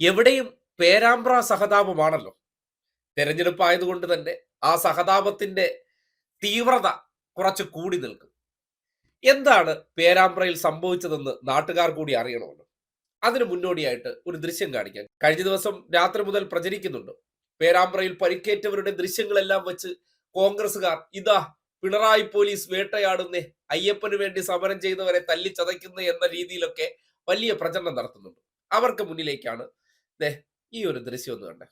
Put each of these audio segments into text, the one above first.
എവിടെയും പേരാമ്പ്ര സഹതാപമാണല്ലോ. തെരഞ്ഞെടുപ്പ് ആയതുകൊണ്ട് തന്നെ ആ സഹതാപത്തിന്റെ തീവ്രത കുറച്ച് കൂടി നിൽക്കും. എന്താണ് പേരാമ്പ്രയിൽ സംഭവിച്ചതെന്ന് നാട്ടുകാർ കൂടി അറിയണമല്ലോ. അതിന് മുന്നോടിയായിട്ട് ഒരു ദൃശ്യം കാണിക്കാൻ കഴിഞ്ഞ ദിവസം രാത്രി മുതൽ പ്രചരിക്കുന്നുണ്ട്. പേരാമ്പ്രയിൽ പരിക്കേറ്റവരുടെ ദൃശ്യങ്ങളെല്ലാം വെച്ച് കോൺഗ്രസുകാർ ഇതാ പിണറായി പോലീസ് വേട്ടയാടുന്നേ അയ്യപ്പന് വേണ്ടി സമരം ചെയ്തവരെ തല്ലിച്ചതയ്ക്കുന്നേ എന്ന രീതിയിലൊക്കെ വലിയ പ്രചരണം നടത്തുന്നുണ്ട്. അവർക്ക് മുന്നിലേക്കാണ് ദേ ഈ ഒരു ദൃശ്യം ഒന്ന് കണ്ടേ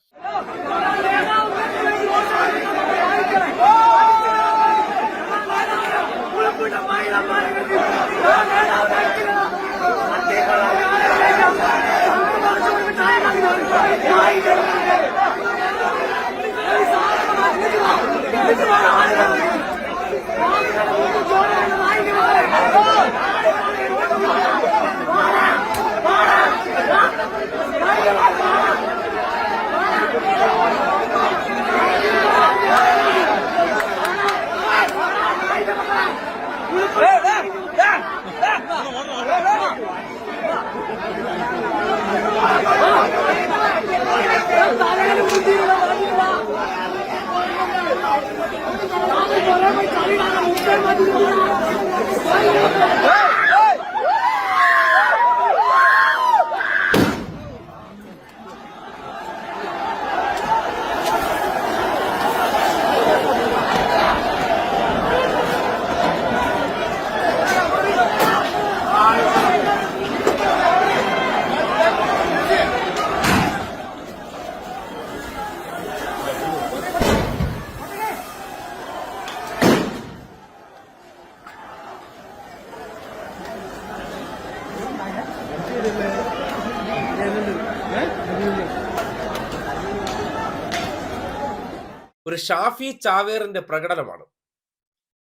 ഒരു ഷാഫി ചാവേറിന്റെ പ്രകടനമാണ്.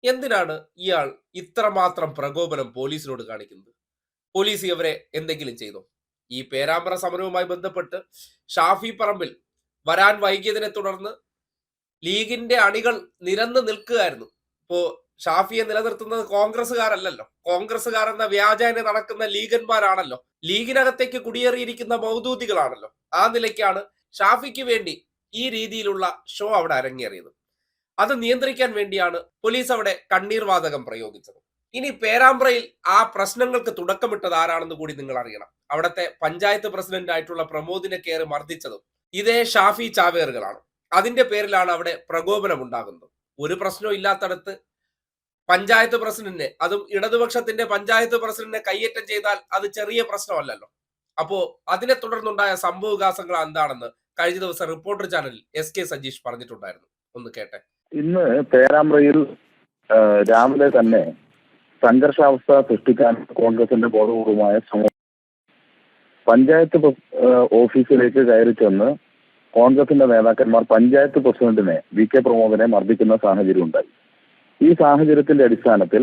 എന്തിനാണ് ഇയാൾ ഇത്രമാത്രം പ്രകോപനം പോലീസിനോട് കാണിക്കുന്നത്? പോലീസ് ഇവരെ എന്തെങ്കിലും ചെയ്തോ? ഈ പേരാമ്പ്ര സമരവുമായി ബന്ധപ്പെട്ട് ഷാഫി പറമ്പിൽ വരാൻ വൈകിയതിനെ തുടർന്ന് ലീഗിന്റെ അണികൾ നിരന്ന് നിൽക്കുകയായിരുന്നു. ഇപ്പോ ഷാഫിയെ നിലനിർത്തുന്നത് കോൺഗ്രസ്സുകാരല്ലല്ലോ. കോൺഗ്രസ്സുകാർ എന്ന വ്യാജേന നടക്കുന്ന ലീഗന്മാരാണല്ലോ. ലീഗിനകത്തേക്ക് കുടിയേറിയിരിക്കുന്ന മൗദൂദികളാണല്ലോ. ആ നിലയ്ക്കാണ് ഷാഫിക്ക് വേണ്ടി ഈ രീതിയിലുള്ള ഷോ അവിടെ അരങ്ങേറിയത്. അത് നിയന്ത്രിക്കാൻ വേണ്ടിയാണ് പോലീസ് അവിടെ കണ്ണീർവാതകം പ്രയോഗിച്ചത്. ഇനി പേരാമ്പ്രയിൽ ആ പ്രശ്നങ്ങൾക്ക് തുടക്കമിട്ടത് ആരാണെന്ന് കൂടി നിങ്ങൾ അറിയണം. അവിടത്തെ പഞ്ചായത്ത് പ്രസിഡന്റ് ആയിട്ടുള്ള പ്രമോദിനെ കയറി മർദ്ദിച്ചതും ഇതേ ഷാഫി ചാവേറുകളാണ്. അതിന്റെ പേരിലാണ് അവിടെ പ്രകോപനം ഉണ്ടാകുന്നത്. ഒരു പ്രശ്നവും ഇല്ലാത്തടത്ത് പഞ്ചായത്ത് പ്രസിഡന്റിനെ അതും ഇടതുപക്ഷത്തിന്റെ പഞ്ചായത്ത് പ്രസിഡന്റിനെ കയ്യേറ്റം ചെയ്താൽ അത് ചെറിയ പ്രശ്നമല്ലല്ലോ. അപ്പോ അതിനെ തുടർന്നുണ്ടായ സംഭവവികാസങ്ങൾ എന്താണെന്ന് കഴിഞ്ഞ ദിവസം റിപ്പോർട്ടർ ചാനലിൽ എസ് കെ സജീഷ് പറഞ്ഞിട്ടുണ്ടായിരുന്നു. ഒന്ന് കേട്ടെ. ഇന്ന് പേരാമ്പ്രയിൽ രാവിലെ തന്നെ സംഘർഷാവസ്ഥ സൃഷ്ടിക്കാൻ കോൺഗ്രസിന്റെ ബോധപൂർവമായ ശ്രമം പഞ്ചായത്ത് ഓഫീസിലേക്ക് കയറി ചെന്ന് കോൺഗ്രസിന്റെ നേതാക്കന്മാർ പഞ്ചായത്ത് പ്രസിഡന്റിനെ വി കെ പ്രമോദിനെ മർദ്ദിക്കുന്ന സാഹചര്യം ഉണ്ടായി ഈ സാഹചര്യത്തിന്റെ അടിസ്ഥാനത്തിൽ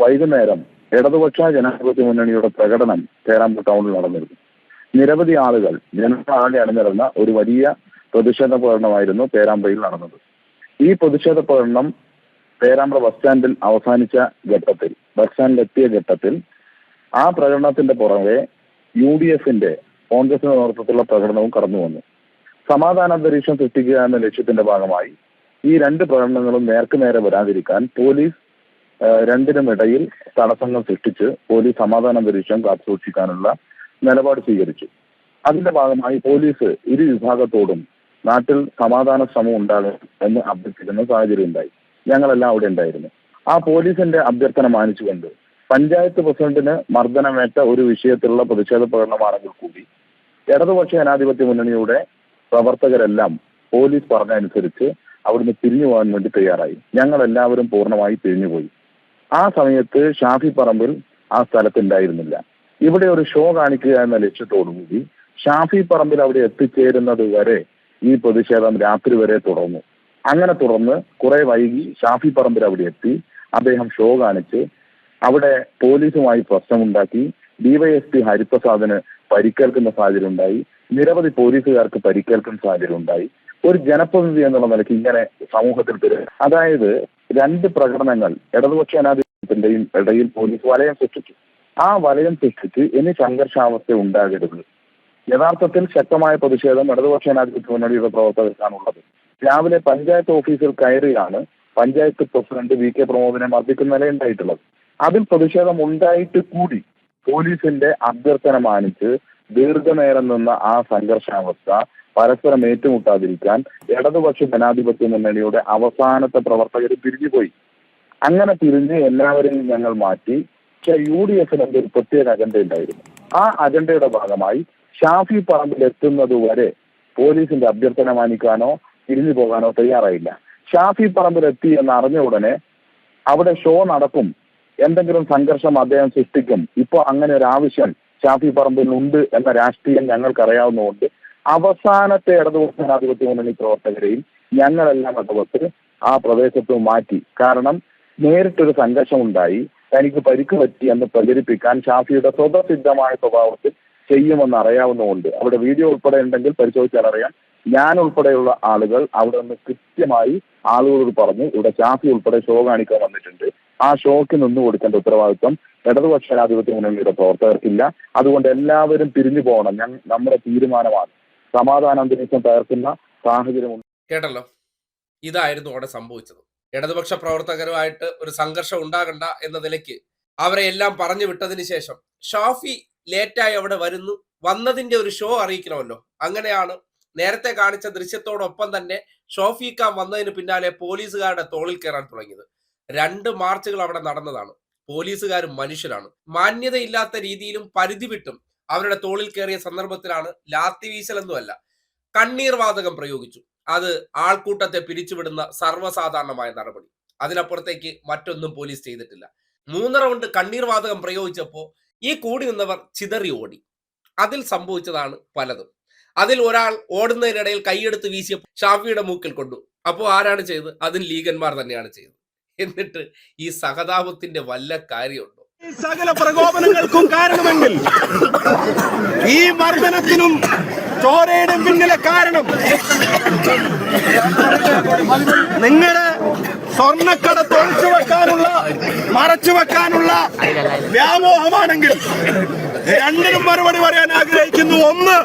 വൈകുന്നേരം ഇടതുപക്ഷ ജനാധിപത്യ മുന്നണിയുടെ പ്രകടനം പേരാമ്പ്ര ടൗണിൽ നടന്നിരുന്നു. നിരവധി ആളുകൾ ജനങ്ങളാകെ അണിനിരന്ന ഒരു വലിയ പ്രതിഷേധ പ്രകടനമായിരുന്നു പേരാമ്പ്രയിൽ നടന്നത്. ഈ പ്രതിഷേധ പ്രകടനം പേരാമ്പ്ര ബസ് സ്റ്റാൻഡിൽ അവസാനിച്ച ഘട്ടത്തിൽ ബസ് സ്റ്റാൻഡിൽ എത്തിയ ഘട്ടത്തിൽ ആ പ്രകടനത്തിന്റെ പുറകെ യു ഡി എഫിന്റെ കോൺഗ്രസിന്റെ നേതൃത്വത്തിലുള്ള പ്രകടനവും കടന്നു വന്നു. സമാധാന അന്തരീക്ഷം സൃഷ്ടിക്കുക എന്ന ലക്ഷ്യത്തിന്റെ ഭാഗമായി ഈ രണ്ട് പ്രകടനങ്ങളും നേർക്കുനേരെ വരാതിരിക്കാൻ പോലീസ് ആ, രണ്ടിനും ഇടയിൽ തടസ്സങ്ങൾ സൃഷ്ടിച്ച് പോലീസ് സമാധാന അന്തരീക്ഷം കാത്തുസൂക്ഷിക്കാനുള്ള നിലപാട് സ്വീകരിച്ചു. അതിന്റെ ഭാഗമായി പോലീസ് ഇരു വിഭാഗത്തോടും നാട്ടിൽ സമാധാന ശ്രമം ഉണ്ടാകും എന്ന് അഭ്യർത്ഥിക്കുന്ന സാഹചര്യം ഉണ്ടായി. ഞങ്ങളെല്ലാം അവിടെ ഉണ്ടായിരുന്നു. ആ പോലീസിന്റെ അഭ്യർത്ഥന മാനിച്ചുകൊണ്ട് പഞ്ചായത്ത് പ്രസിഡന്റിന് മർദ്ദനമേറ്റ ഒരു വിഷയത്തിലുള്ള പ്രതിഷേധ പ്രകടനമാണെങ്കിൽ കൂടി ഇടതുപക്ഷ ജനാധിപത്യ മുന്നണിയുടെ പ്രവർത്തകരെല്ലാം പോലീസ് പറഞ്ഞ അനുസരിച്ച് അവിടുന്ന് പിരിഞ്ഞു പോകാൻ വേണ്ടി തയ്യാറായി. ഞങ്ങൾ എല്ലാവരും പൂർണമായി പിരിഞ്ഞുപോയി. ആ സമയത്ത് ഷാഫി പറമ്പിൽ ആ സ്ഥലത്തുണ്ടായിരുന്നില്ല. ഇവിടെ ഒരു ഷോ കാണിക്കുക എന്ന ലക്ഷ്യത്തോടുകൂടി ഷാഫി പറമ്പിൽ അവിടെ എത്തിച്ചേരുന്നത് വരെ ഈ പ്രതിഷേധം രാത്രി വരെ തുടർന്നു. അങ്ങനെ തുടർന്ന് കുറെ വൈകി ഷാഫി പറമ്പിൽ അവിടെ എത്തി. അദ്ദേഹം ഷോ കാണിച്ച് അവിടെ പോലീസുമായി പ്രശ്നമുണ്ടാക്കി. ഡിവൈഎസ്പി ഹരിപ്രസാദിന് പരിക്കേൽക്കുന്ന സാഹചര്യം ഉണ്ടായി നിരവധി പോലീസുകാർക്ക് പരിക്കേൽക്കുന്ന സാഹചര്യം ഉണ്ടായി ഒരു ജനപ്രതിനിധി എന്നുള്ള നിലയ്ക്ക് ഇങ്ങനെ സമൂഹത്തിൽ അതായത് രണ്ട് പ്രകടനങ്ങൾ ഇടതുപക്ഷ ജനാധിപത്യത്തിന്റെയും ഇടയിൽ പോലീസ് വലയം സൃഷ്ടിച്ചു. ആ വലയം സൃഷ്ടിച്ച് ഇനി സംഘർഷാവസ്ഥ ഉണ്ടാകരുത്. യഥാർത്ഥത്തിൽ ശക്തമായ പ്രതിഷേധം ഇടതുപക്ഷ ജനാധിപത്യ മുന്നണിയുടെ പ്രവർത്തകർക്കാണുള്ളത് രാവിലെ പഞ്ചായത്ത് ഓഫീസിൽ കയറിയാണ് പഞ്ചായത്ത് പ്രസിഡന്റ് വി കെ പ്രമോദിനെ മർദ്ദിക്കുന്ന നിലയുണ്ടായിട്ടുള്ളത് അതിൽ പ്രതിഷേധം ഉണ്ടായിട്ട് കൂടി പോലീസിന്റെ അഭ്യർത്ഥന മാനിച്ച് ദീർഘനേരം നിന്ന ആ സംഘർഷാവസ്ഥ പരസ്പരം ഏറ്റുമുട്ടാതിരിക്കാൻ ഇടതുപക്ഷ ജനാധിപത്യ മുന്നണിയുടെ അവസാനത്തെ പ്രവർത്തകർ പിരിഞ്ഞുപോയി. അങ്ങനെ പിരിഞ്ഞ് എല്ലാവരെയും ഞങ്ങൾ മാറ്റി. പക്ഷെ യു ഡി എഫിന് എന്റെ ഒരു പ്രത്യേക അജണ്ട ഉണ്ടായിരുന്നു. ആ അജണ്ടയുടെ ഭാഗമായി ഷാഫി പറമ്പിൽ എത്തുന്നത് വരെ പോലീസിന്റെ അഭ്യർത്ഥന മാനിക്കാനോ തിരിഞ്ഞു പോകാനോ തയ്യാറായില്ല. ഷാഫി പറമ്പിൽ എത്തി എന്ന് അറിഞ്ഞ ഉടനെ അവിടെ ഷോ നടക്കും. എന്തെങ്കിലും സംഘർഷം അദ്ദേഹം സൃഷ്ടിക്കും. ഇപ്പോൾ അങ്ങനെ ഒരു ആവശ്യം ഷാഫി പറമ്പിൽ ഉണ്ട് എന്ന രാഷ്ട്രീയം ഞങ്ങൾക്കറിയാവുന്നതുകൊണ്ട് അവസാനത്തെ ഇടതുപക്ഷ ജനാധിപത്യ മുന്നണി പ്രവർത്തകരെയും ഞങ്ങളെല്ലാം ഇടപെട്ട് ആ പ്രദേശത്ത് മാറ്റി. കാരണം നേരിട്ടൊരു സംഘർഷം ഉണ്ടായി തനിക്ക് പരിക്ക് പറ്റി എന്ന് പ്രചരിപ്പിക്കാൻ ഷാഫിയുടെ സ്വതസിദ്ധമായ സ്വഭാവത്തിൽ ചെയ്യുമെന്ന് അറിയാവുന്നതുകൊണ്ട് അവിടെ വീഡിയോ ഉൾപ്പെടെ ഉണ്ടെങ്കിൽ പരിശോധിച്ചാൽ അറിയാം. ഞാൻ ഉൾപ്പെടെയുള്ള ആളുകൾ അവിടെ നിന്ന് കൃത്യമായി ആളുകളോട് പറഞ്ഞു ഇവിടെ ഷാഫി ഉൾപ്പെടെ ഷോ കാണിക്കാൻ വന്നിട്ടുണ്ട്. ആ ഷോക്ക് നിന്ന് കൊടുക്കേണ്ട ഉത്തരവാദിത്വം ഇടതുപക്ഷ ജനാധിപത്യ മുന്നണിയുടെ പ്രവർത്തകർക്കില്ല. അതുകൊണ്ട് എല്ലാവരും പിരിഞ്ഞു പോകണം. ഞാൻ നമ്മുടെ തീരുമാനമാണ് സമാധാന അന്തരീക്ഷം തകർക്കുന്ന സാഹചര്യം കേട്ടല്ലോ? ഇതായിരുന്നു അവിടെ സംഭവിച്ചത്. ഇടതുപക്ഷ പ്രവർത്തകരുമായിട്ട് ഒരു സംഘർഷം ഉണ്ടാകണ്ട എന്ന നിലയ്ക്ക് അവരെ എല്ലാം പറഞ്ഞു വിട്ടതിന് ശേഷം ഷാഫി ലേറ്റായി അവിടെ വരുന്നു. വന്നതിന്റെ ഒരു ഷോ അറിയിക്കണമല്ലോ. അങ്ങനെയാണ് നേരത്തെ കാണിച്ച ദൃശ്യത്തോടൊപ്പം തന്നെ ഷോഫി ഖാൻ വന്നതിന് പിന്നാലെ പോലീസുകാരുടെ തോളിൽ കയറാൻ തുടങ്ങിയത്. രണ്ട് മാർച്ചുകൾ അവിടെ നടന്നതാണ്. പോലീസുകാരും മനുഷ്യരാണ്. മാന്യതയില്ലാത്ത രീതിയിലും പരിധി വിട്ടും അവരുടെ തോളിൽ കയറിയ സന്ദർഭത്തിലാണ് ലാത്തി വീശലെന്നുമല്ല കണ്ണീർ വാതകം പ്രയോഗിച്ചു. അത് ആൾക്കൂട്ടത്തെ പിരിച്ചുവിടുന്ന സർവസാധാരണമായ നടപടി. അതിനപ്പുറത്തേക്ക് മറ്റൊന്നും പോലീസ് ചെയ്തിട്ടില്ല. മൂന്ന് റൗണ്ട് കണ്ണീർ വാതകം പ്രയോഗിച്ചപ്പോൾ ഈ കൂടി നിന്നവർ ചിതറി ഓടി. അതിൽ സംഭവിച്ചതാണ് പലതും. അതിൽ ഒരാൾ ഓടുന്നതിനിടയിൽ കൈയെടുത്ത് വീശിയ ഷാഫിയുടെ മൂക്കിൽ കൊണ്ടു. അപ്പോൾ ആരാണ് ചെയ്തത്? അതിന് ലീഗന്മാർ തന്നെയാണ് ചെയ്തത്. എന്നിട്ട് ഈ സഹതാപത്തിന്റെ വല്ല കാര്യമുണ്ടോ? സകല പ്രകോപനങ്ങൾക്കും കാരണമെങ്കിൽ ഈ മർദ്ദനത്തിനും ചോരയുടെ പിന്നിലെ കാരണം നിങ്ങളുടെ സ്വർണക്കട തൊഴിച്ചു വെക്കാനുള്ള മറച്ചു വെക്കാനുള്ള വ്യാമോഹമാണെങ്കിൽ രണ്ടിനും മറുപടി പറയാൻ ആഗ്രഹിക്കുന്നു. ഒന്ന്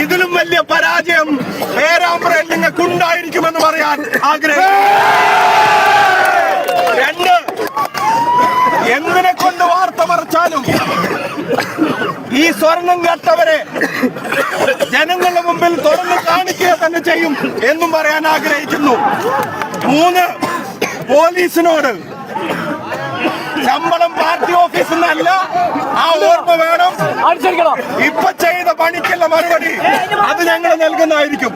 ഇതിലും വലിയ പരാജയം പേരാമ്പ്രയിൽ നിങ്ങൾക്ക് പറയാൻ ആഗ്രഹിക്കുന്നു രണ്ട് എന്തിനെ കൊണ്ട് വാർത്ത മറച്ചാലും ഈ സ്വർണം ജനങ്ങളുടെ മുമ്പിൽ തുറന്നു കാണിക്കുക തന്നെ ചെയ്യും എന്നും പറയാൻ ആഗ്രഹിക്കുന്നു. മൂന്ന് പോലീസിനോട് ശമ്പളം പാർട്ടി ഓഫീസിൽ നിന്നല്ല ആ ഓർമ്മ വേണം. ഇപ്പൊ ചെയ്ത പണിക്കുള്ള മറുപടി അത് ഞങ്ങൾ നൽകുന്നതായിരിക്കും.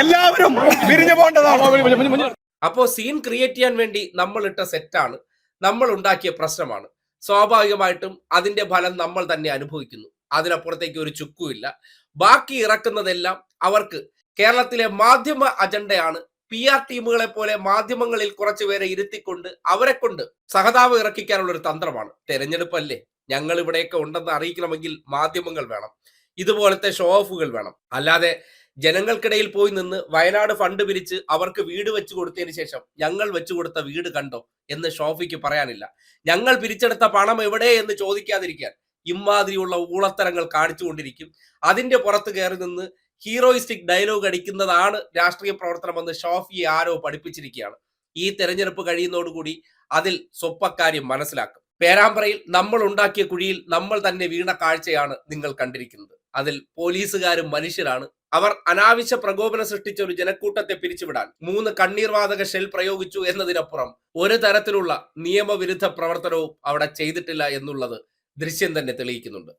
എല്ലാവരും പിരിഞ്ഞു പോകേണ്ടതാണ്. അപ്പോ സീൻ ക്രിയേറ്റ് ചെയ്യാൻ വേണ്ടി നമ്മൾ ഇട്ട സെറ്റാണ് നമ്മൾ ഉണ്ടാക്കിയ പ്രശ്നമാണ്. സ്വാഭാവികമായിട്ടും അതിന്റെ ഫലം നമ്മൾ തന്നെ അനുഭവിക്കുന്നു. അതിനപ്പുറത്തേക്ക് ഒരു ചുക്കുമില്ല. ബാക്കി ഇറക്കുന്നതെല്ലാം അവർക്ക് കേരളത്തിലെ മാധ്യമ അജണ്ടയാണ്. പി ആർ ടീമുകളെ പോലെ മാധ്യമങ്ങളിൽ കുറച്ചു പേരെ ഇരുത്തിക്കൊണ്ട് അവരെ കൊണ്ട് സഹതാപം ഇറക്കിക്കാനുള്ള ഒരു തന്ത്രമാണ്. തെരഞ്ഞെടുപ്പല്ലേ? ഞങ്ങൾ ഇവിടെയൊക്കെ ഉണ്ടെന്ന് അറിയിക്കണമെങ്കിൽ മാധ്യമങ്ങൾ വേണം. ഇതുപോലത്തെ ഷോ ഓഫുകൾ വേണം. അല്ലാതെ ജനങ്ങൾക്കിടയിൽ പോയി നിന്ന് വയനാട് ഫണ്ട് പിരിച്ച് അവർക്ക് വീട് വെച്ചു കൊടുത്തതിന് ശേഷം ഞങ്ങൾ വെച്ചു കൊടുത്ത വീട് കണ്ടോ എന്ന് ഷോഫിക്ക് പറയാനില്ല. ഞങ്ങൾ പിരിച്ചെടുത്ത പണം എവിടെ എന്ന് ചോദിക്കാതിരിക്കാൻ ഇമാതിരിയുള്ള ഊളത്തരങ്ങൾ കാണിച്ചുകൊണ്ടിരിക്കും. അതിന്റെ പുറത്ത് കയറി നിന്ന് ഹീറോയിസ്റ്റിക് ഡയലോഗ് അടിക്കുന്നതാണ് രാഷ്ട്രീയ പ്രവർത്തനമെന്ന് ഷോഫിയെ ആരോ പഠിപ്പിച്ചിരിക്കുകയാണ്. ഈ തെരഞ്ഞെടുപ്പ് കഴിയുന്നതോടുകൂടി അതിൽ സ്വപ്പക്കാര്യം മനസ്സിലാക്കും. പേരാമ്പ്രയിൽ നമ്മൾ ഉണ്ടാക്കിയ കുഴിയിൽ നമ്മൾ തന്നെ വീണ കാഴ്ചയാണ് നിങ്ങൾ കണ്ടിരിക്കുന്നത്. അതിൽ പോലീസുകാരും മനുഷ്യരാണ്. അവർ അനാവശ്യ പ്രകോപനം സൃഷ്ടിച്ച ഒരു ജനക്കൂട്ടത്തെ പിരിച്ചുവിടാൻ മൂന്ന് കണ്ണീർവാതക ഷെൽ പ്രയോഗിച്ചു എന്നതിനപ്പുറം ഒരു തരത്തിലുള്ള നിയമവിരുദ്ധ പ്രവർത്തനവും അവിടെ ചെയ്തിട്ടില്ല എന്നുള്ളത് ദൃശ്യം തന്നെ തെളിയിക്കുന്നുണ്ട്.